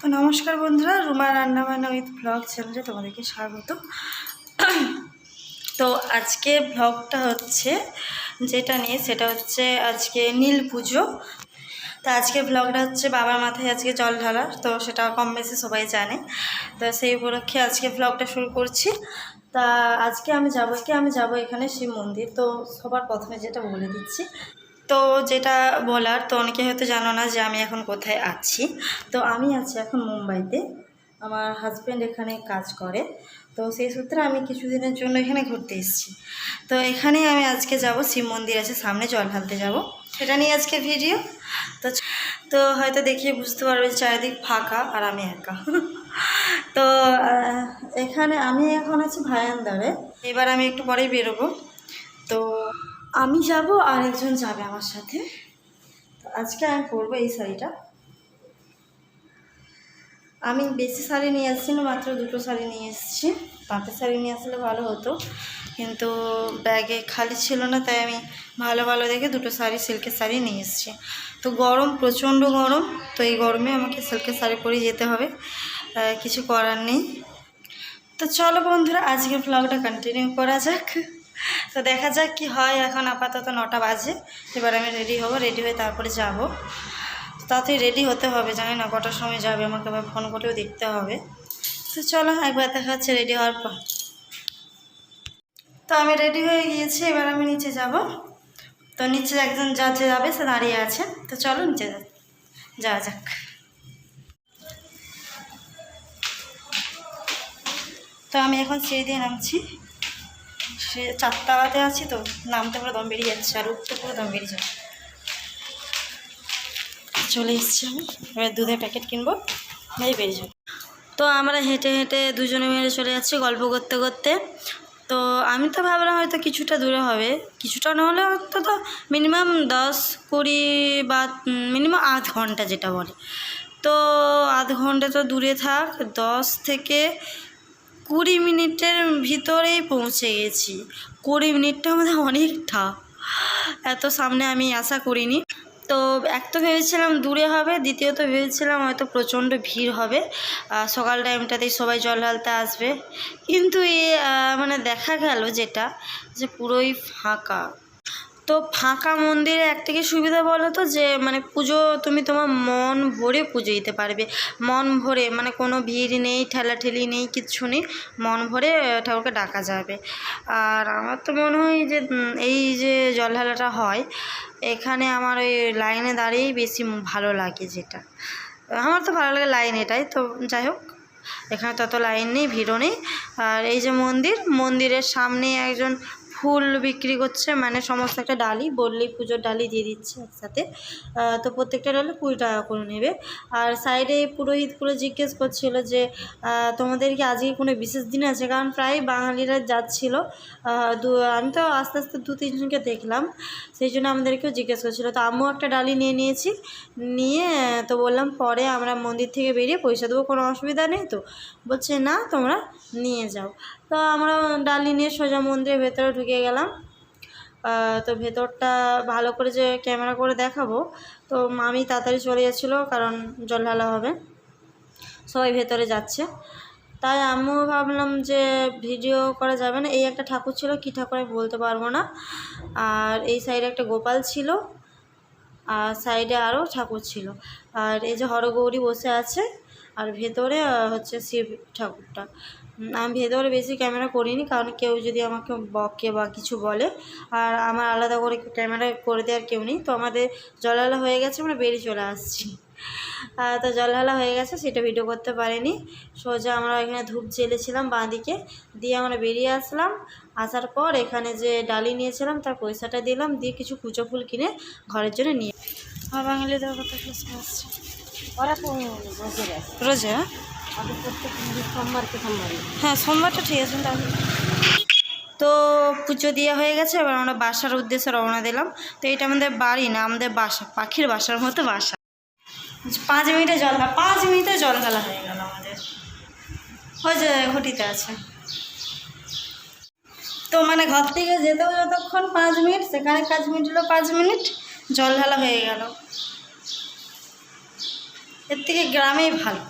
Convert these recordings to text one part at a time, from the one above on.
তো নমস্কার বন্ধুরা, রুমা রান্নাবান্না উইথ ব্লগ চ্যানেলে তোমাদেরকে স্বাগত। তো আজকে ব্লগটা হচ্ছে, যেটা নিয়ে সেটা হচ্ছে আজকে নীল পুজো। তো আজকে ব্লগটা হচ্ছে বাবার মাথায় আজকে জল ঢালা তো সেটা কম বেশি সবাই জানে। তো সেই উপলক্ষে আজকে ব্লগটা শুরু করছি। তা আজকে আমি যাব কি আমি যাব এখানে শিব মন্দির, তো সবার প্রথমে যেটা বলে দিচ্ছি তো যেটা বলার, তো অনেকে হয়তো জানো না যে আমি এখন কোথায় আছি। তো আমি আছি এখন মুম্বাইতে। আমার হাজব্যান্ড এখানে কাজ করে। তো সেই সূত্রে আমি কিছুদিনের জন্য এখানে ঘুরতে এসেছি। তো এখানেই আমি আজকে যাব, শিব মন্দির আছে, সামনে জল ঢালতে যাব। সেটা নিয়ে আজকে ভিডিও তো তো হয়তো দেখিয়ে বুঝতে পারবে যে চারিদিক ফাঁকা আর আমি একা। তো এখানে আমি এখন আছি ভায়ান্দারে। এবার আমি একটু পরেই বেরোবো। তো আমি যাব আর একজন যাবে আমার সাথে। তো আজকে আমি পরবো এই শাড়িটা। আমি বেশি শাড়ি নিয়ে আসছি না, মাত্র দুটো শাড়ি নিয়ে এসেছি। তাঁতের শাড়ি নিয়ে আসলে ভালো হতো, কিন্তু ব্যাগে খালি ছিল না, তাই আমি ভালো ভালো দেখে দুটো শাড়ি, সিল্কের শাড়ি নিয়ে এসেছি। তো গরম, প্রচণ্ড গরম, তো এই গরমে আমাকে সিল্কের শাড়ি পরে যেতে হবে। কিছু করার নেই। তো চলো বন্ধুরা, আজকের ব্লগটা কন্টিনিউ করা যাক। তো দেখা যাক কি হয়। এখন আপাতত নটা বাজে। এবার আমি রেডি হব রেডি হয়ে তারপরে যাব। তাড়াতাড়ি রেডি হতে হবে, জানি না কটার সময় যাবে। আমাকে আবার ফোন করেও দেখতে হবে। তো চলো, একবার দেখা যাচ্ছে রেডি হওয়ার পর। তো আমি রেডি হয়ে গিয়েছি, এবার আমি নিচে যাব। তো নিচে একজন যা যাবে সে দাঁড়িয়ে আছে। তো চলো নিচে যাওয়া যাক। তো আমি এখন সিঁড়ি দিয়ে নামছি। সে চারতলাতে আছি তো, নামতে পুরো দম বেরিয়ে যাচ্ছে, আর উঠতে পুরো দম বেরিয়ে যাচ্ছে। চলে এসেছি আমি, এবার দুধের প্যাকেট কিনবো, এই বেরিয়ে যাব। তো আমরা হেঁটে হেঁটে দুজনে মিলে চলে যাচ্ছি গল্প করতে করতে। তো আমি তো ভাবলাম হয়তো কিছুটা দূরে হবে, কিছুটা না হলে অন্তত মিনিমাম দশ কুড়ি বা, মিনিমাম আধ ঘণ্টা যেটা বলে। তো আধ ঘণ্টা তো দূরে থাক, দশ থেকে কুড়ি মিনিটের ভিতরেই পৌঁছে গেছি। কুড়ি মিনিটটা আমাদের অনেকটা। এত সামনে আমি আশা করিনি। তো এক তো ভেবেছিলাম দূরে হবে, দ্বিতীয়ত ভেবেছিলাম হয়তো প্রচণ্ড ভিড় হবে। সকাল টাইমটাতেই সবাই জল ঢালতে আসবে। কিন্তু এ মানে দেখা গেল যেটা, যে পুরোই ফাঁকা। তো ফাঁকা মন্দিরে একটা কি সুবিধা বলো তো যে মানে পুজো তুমি তোমার মন ভরে পুজো দিতে পারবে। মন ভরে মানে কোনো ভিড় নেই, ঠেলাঠেলি নেই, কিচ্ছু নেই, মন ভরে ঠাকুরকে ডাকা যাবে। আর আমার তো মনে হয় যে এই যে জল ঢালাটা হয়, এখানে আমার ওই লাইনে দাঁড়িয়েই বেশি ভালো লাগে যেটা। আমার তো ভালো লাগে লাইন এটাই, তো যাই হোক, এখানে তত লাইন নেই, ভিড়ও নেই। আর এই যে মন্দির, মন্দিরের সামনে একজন ফুল বিক্রি করছে মানে সমস্ত একটা ডালি, বললেই পুজোর ডালি দিয়ে দিচ্ছে একসাথে। তো প্রত্যেকটা ডালি কুড়ি টাকা করে নেবে। আর সাইডে পুরোহিত পুরো জিজ্ঞেস করছিল যে তোমাদের কি আজকে কোনো বিশেষ দিন আছে? কারণ প্রায় বাঙালিরা যাচ্ছিল। দু, আমি তো আস্তে আস্তে দু, তিনজনকে দেখলাম। সেই জন্য আমাদেরকেও জিজ্ঞেস করছিল। তো আমিও একটা ডালি নিয়ে নিয়েছি। নিয়ে, তো বললাম, পরে আমরা মন্দির থেকে বেরিয়ে পয়সা দেবো, কোনো অসুবিধা নেই তো? বলছে, না, তোমরা নিয়ে যাও। তো আমরা ডালি নিয়ে সোজা মন্দিরের ভেতরে ঢুকে গেলাম। তো ভেতরটা ভালো করে যে ক্যামেরা করে দেখাবো। তো মামি তাড়াতাড়ি চলে যাচ্ছিল, কারণ জল ঢালা হবে। সবাই ভেতরে যাচ্ছে। তাই আমিও ভাবলাম যে ভিডিও করা যাবে না। এই একটা ঠাকুর ছিল, কী ঠাকুর আমি বলতে পারব না। আর এই সাইডে একটা গোপাল ছিল, আর সাইডে আরও ঠাকুর ছিল। আর এই যে হরগৌরী বসে আছে, আর ভেতরে হচ্ছে শিব ঠাকুরটা। আমি ভেতরে বেশি ক্যামেরা করিনি কারণ কেউ যদি আমাকে বকে বা কিছু বলে আর আমার আলাদা করে ক্যামেরা করে দেওয়ার কেউ নেই। তো আমাদের জলালা হয়ে গেছে আমরা বেরিয়ে চলে আসছি। তো জলহালা হয়ে গেছে সেটা ভিডিও করতে পারিনি। সোজা আমরা এখানে ধূপ জ্বেলেছিলাম বাঁদিকে দিয়ে আমরা বেরিয়ে আসলাম। আসার পর এখানে যে ডালি নিয়েছিলাম তার পয়সাটা দিলাম দিয়ে কিছু কুচো ফুল কিনে ঘরের জন্য নিয়ে বাঙালিদের কথা গেছে রোজা? হ্যাঁ সোমবারটা ঠিক আছে, তাহলে। তো পুজো দেওয়া হয়ে গেছে, এবার আমরা বাসার উদ্দেশ্যে রওনা দিলাম। তো এটা আমাদের বাড়ি না, আমাদের বাসা, পাখির বাসার মতো বাসা। পাঁচ মিনিটে জল, পাঁচ মিনিটে জল ঢালা হয়ে গেল আমাদের। ওই যে ঘটিতে আছে। তো মানে ঘর থেকে যেতেও যতক্ষণ পাঁচ মিনিট, সেখানে কাজ মিটলো পাঁচ মিনিট, জল ঢালা হয়ে গেল। এর থেকে গ্রামেই ভালো।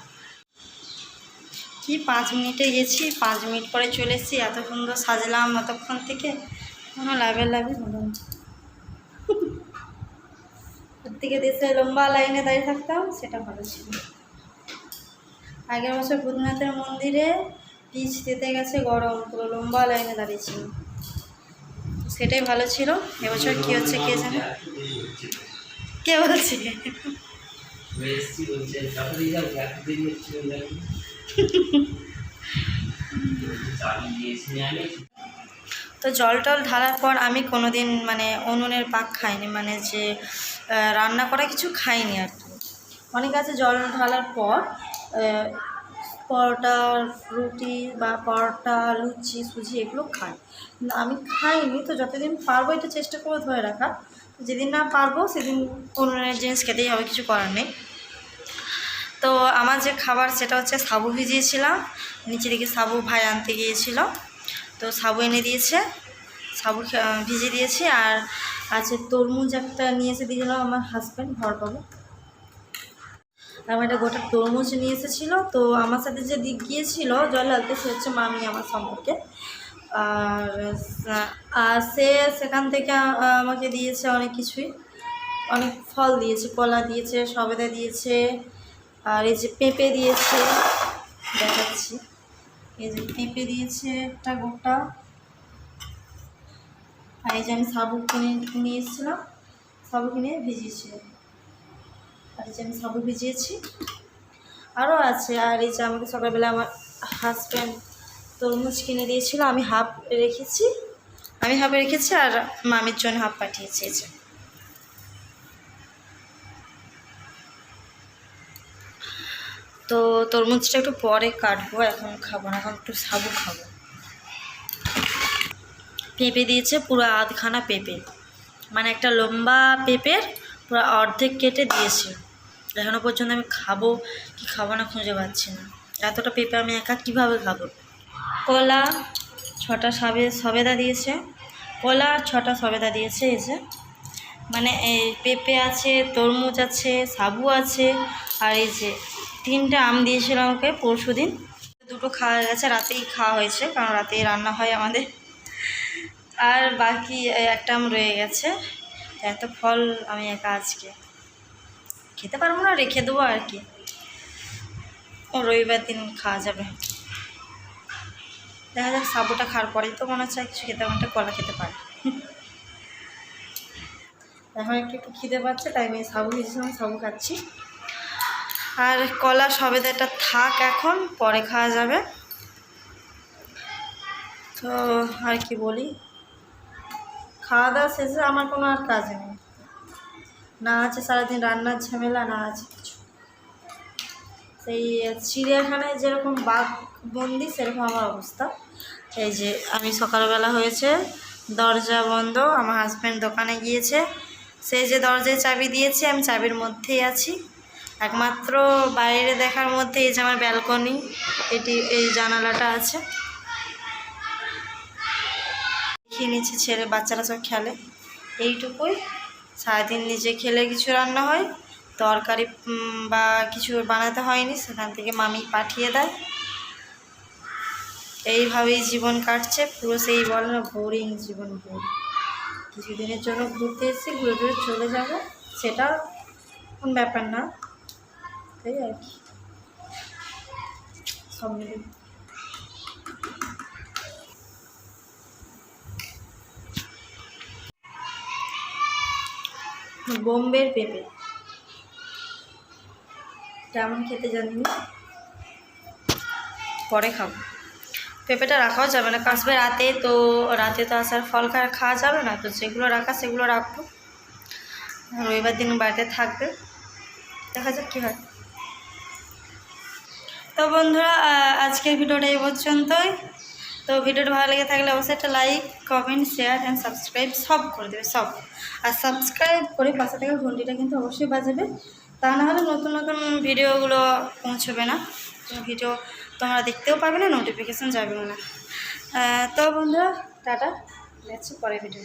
কি পাঁচ মিনিটে গেছি, পাঁচ মিনিট পরে চলে এসেছি এত সুন্দর সাজলাম এতক্ষণ থেকে। কোনো লাভের লাভই হলো থেকে দেশে লম্বা লাইনে দাঁড়িয়ে থাকতাম, সেটা ভালো ছিল। আগের বছর ভূতনাথের মন্দিরে পিচ দিতে গেছে গরম, পুরো লম্বা লাইনে দাঁড়িয়েছিল সেটাই ভালো ছিল। এবছর কি হচ্ছে কে জানে? কে বলছে? তো জল টল ঢালার পর আমি কোনোদিন মানে উনুনের পাক খাইনি মানে যে রান্না করা কিছু খাইনি আর কি। অনেক আছে জল ঢালার পর পরোটা, রুটি বা পরোটা, লুচি, সুজি এগুলো খাই। কিন্তু আমি খাইনি তো যতদিন পারব এটা চেষ্টা করব ধরে রাখা যেদিন না পারব সেদিন উনুনের জিনিস খেতেই হবে, কিছু করার নেই। তো আমার যে খাবার সেটা হচ্ছে সাবু ভিজিয়েছিলাম। নিচে দিকে সাবু ভাই আনতে গিয়েছিল। তো সাবু এনে দিয়েছে। সাবু ভিজে দিয়েছি। আর আছে তরমুজ একটা নিয়ে এসে দিয়েছিল আমার হাজব্যান্ড ঘর পাবো। আমার একটা গোটা তরমুজ নিয়ে এসেছিল। তো আমার সাথে যে দিক গিয়েছিল আনতে সে হচ্ছে মামি আমার সম্পর্কে। আর আর সে সেখান থেকে আমাকে দিয়েছে অনেক কিছুই। অনেক ফল দিয়েছে, কলা দিয়েছে, সবেদা দিয়েছে আর এই যে পেঁপে দিয়েছে, দেখাচ্ছি। এই যে পেঁপে দিয়েছে একটা গোটা। আর এই যে আমি সাবু কিনে নিয়ে এসেছিলাম সাবু কিনে ভিজিয়েছি। আর এই যে আমি সাবু ভিজিয়েছি। আরও আছে, আর এই যে আমাকে সকালবেলা আমার হাজব্যান্ড তরমুজ কিনে দিয়েছিল, আমি হাফ রেখেছি। আমি হাফ রেখেছি আর মামির জন্য হাফ পাঠিয়েছি তো তরমুজটা একটু পরে কাটবো, এখন খাব না, এখন একটু সাবু খাব। পেঁপে দিয়েছে, পুরো আধখানা পেঁপে। মানে একটা লম্বা পেঁপের পুরো অর্ধেক কেটে দিয়েছে। এখনও পর্যন্ত আমি খাব কি খাব না খুঁজে পাচ্ছি না। এতটা পেঁপে আমি একা কীভাবে খাব? কলা ছটা সবে, সবেদা দিয়েছে। কলা ছটা সবেদা দিয়েছে যে। মানে এই পেঁপে আছে, তরমুজ আছে, সাবু আছে, আর এই যে তিনটে আম দিয়েছিল আমাকে পরশু দিন। দুটো খাওয়া গেছে, রাতেই খাওয়া হয়েছে, কারণ রাতেই রান্না হয় আমাদের। আর বাকি একটা আম রয়ে গেছে। এত ফল আমি একা আজকে খেতে পারব না, রেখে দেবো আর কি। ও রবিবার দিন খাওয়া যাবে। দেখা যাক, সাবুটা খাওয়ার পরেই তো মনে হচ্ছে কিছু খেতে পারতে কলা খেতে পারে এখন একটু একটু খিদে পাচ্ছে, তাই আমি সাবু খেয়েছিলাম, সাবু খাচ্ছি। আর কলা সবেদাটা থাক এখন, পরে খাওয়া যাবে। তো আর কি বলি? খাওয়া দাওয়া শেষে আমার কোনো আর কাজ নেই। না আছে সারাদিন রান্নার ঝামেলা, না আছে কিছু। সেই চিড়িয়াখানায় যেরকম বাঘ বন্দি সেরকম আমার অবস্থা। এই যে আমি সকালবেলা হয়েছে, দরজা বন্ধ, আমার হাজব্যান্ড দোকানে গিয়েছে। সেই যে দরজায় চাবি দিয়েছে, আমি চাবির মধ্যেই আছি। একমাত্র বাইরে দেখার মধ্যে এই যে আমার ব্যালকনি, এটি, এই জানালাটা আছে। খেয়ে নিচ্ছে ছেলে, বাচ্চারা সব খেলে। এইটুকুই। সারাদিন নিজে খেলে কিছু রান্না হয়। তরকারি বা কিছু বানাতে হয়নি, সেখান থেকে মামি পাঠিয়ে দেয়। এইভাবেই জীবন কাটছে। পুরো সেই বলে না, বোরিং জীবন বোর কিছুদিনের জন্য ঘুরতে এসেছি, ঘুরে ঘুরে চলে যাব। সেটা কোন ব্যাপার না। তাই আর কি। সব মিলে। বোম্বের পেঁপে। কেমন খেতে জানি পরে খাব। পেঁপেটা রাখাও যাবে না কাশবে রাতে, তো রাতে তো আসার ফল খাওয়া যাবে না, তো যেগুলো রাখা সেগুলো রাখব। রবিবার দিন বাড়িতে থাকবে। দেখা যাক কী হয়। তো বন্ধুরা আজকের ভিডিওটা এই পর্যন্তই। তো ভিডিওটা ভালো লেগে থাকলে অবশ্যই একটা like comment share and subscribe সব করে দেবে, সব। আর সাবস্ক্রাইব করে পাশে থেকে ঘন্টিটা কিন্তু অবশ্যই বাজাবে। তা না হলে নতুন নতুন ভিডিওগুলো পৌঁছবে না। ভিডিও তোমরা দেখতেও পাবে না নোটিফিকেশান যাবেও না। তো বন্ধুরা, টাটা। দেখছি পরের ভিডিও